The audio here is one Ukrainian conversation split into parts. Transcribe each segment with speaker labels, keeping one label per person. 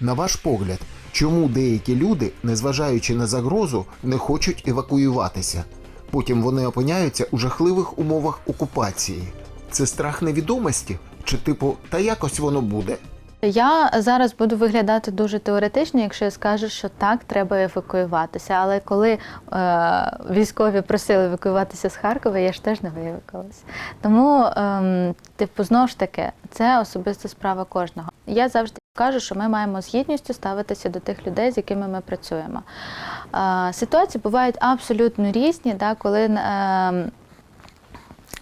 Speaker 1: На ваш погляд, чому деякі люди, незважаючи на загрозу, не хочуть евакуюватися? Потім вони опиняються у жахливих умовах окупації. Це страх невідомості? Чи типу, та якось воно буде?
Speaker 2: Я зараз буду виглядати дуже теоретично, якщо я скажу, що так, треба евакуюватися. Але коли е, військові просили евакуюватися з Харкова, я ж теж не виявилася. Тому, ем, типу, знову ж таки, це особиста справа кожного. Я завжди кажу, що ми маємо з гідністю ставитися до тих людей, з якими ми працюємо. Ситуації бувають абсолютно різні, коли.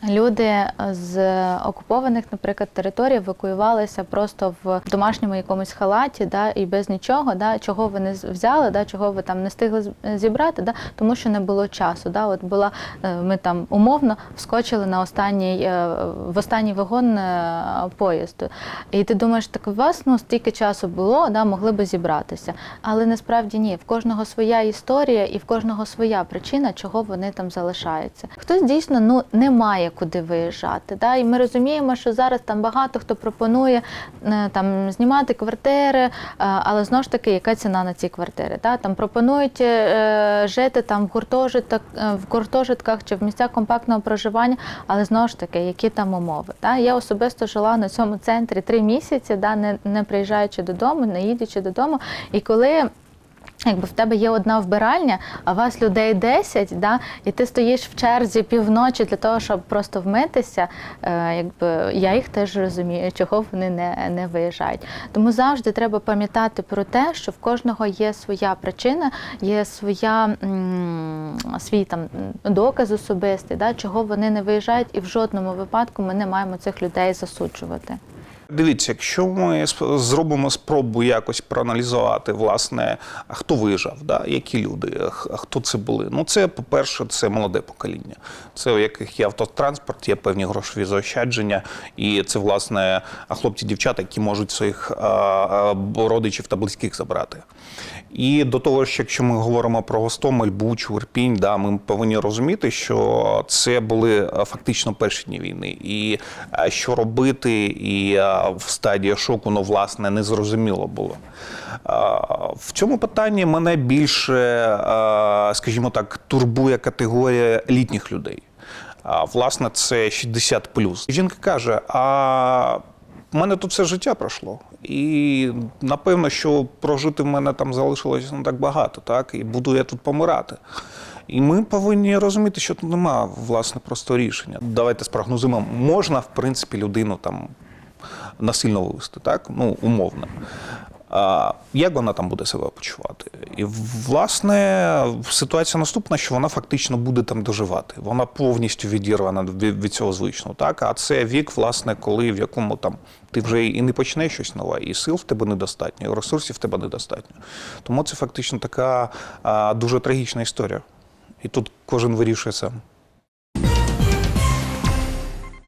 Speaker 2: Е, Люди з окупованих, наприклад, територій евакуювалися просто в домашньому якомусь халаті, да, і без нічого, да, чого ви не взяли, да, чого ви там не встигли зібрати, да, тому що не було часу. Да, от була, е, ми там умовно вскочили на останній, е, в останній вагон е, поїзду. І ти думаєш, так у вас ну, стільки часу було, да, могли би зібратися. Але насправді ні, в кожного своя історія і в кожного своя причина, чого вони там залишаються. Хтось дійсно ну, не має куди виїжджати. Да? І ми розуміємо, що зараз там багато хто пропонує е, там, знімати квартири, е, але знову ж таки, яка ціна на ці квартири? Да? Там пропонують е, жити там в гуртожиток, в гуртожитках чи в місцях компактного проживання, але знову ж таки, які там умови. Да? Я особисто жила на цьому центрі три місяці, да? не, не приїжджаючи додому, не їдучи додому. І коли Якби в тебе є одна вбиральня, а вас людей 10, да, і ти стоїш в черзі півночі для того, щоб просто вмитися, е, якби я їх теж розумію, чого вони не, не виїжджають. Тому завжди треба пам'ятати про те, що в кожного є своя причина, є своя свій там доказ особистий, да, чого вони не виїжджають, і в жодному випадку ми не маємо цих людей засуджувати.
Speaker 3: Дивіться, якщо ми зробимо спробу якось проаналізувати, власне, хто вижив, да? які люди, хто це були. Ну, це, по-перше, це молоде покоління. Це у яких є автотранспорт, є певні грошові заощадження, і це, власне, хлопці, дівчата, які можуть своїх родичів та близьких забрати. І до того ж, якщо ми говоримо про Гостомель, Бучу, Ірпінь, да, ми повинні розуміти, що це були фактично перші дні війни. І що робити, і в стадії шоку, ну, власне, не зрозуміло було. В цьому питанні мене більше, скажімо так, турбує категорія літніх людей. Власне, це 60 Жінка каже: а у мене тут все життя пройшло. І напевно, що прожити в мене там залишилось не так багато, так? І буду я тут помирати. І ми повинні розуміти, що тут немає власне просто рішення. Давайте спрогнозуємо, можна, в принципі, людину там насильно вивести, так? Ну, умовно. А, як вона там буде себе почувати? І власне ситуація наступна, що вона фактично буде там доживати. Вона повністю відірвана від, від цього звичного. Так, а це вік, власне, коли в якому там ти вже і не почнеш щось нове, і сил в тебе недостатньо, і ресурсів в тебе недостатньо. Тому це фактично така а, дуже трагічна історія. І тут кожен вирішує сам.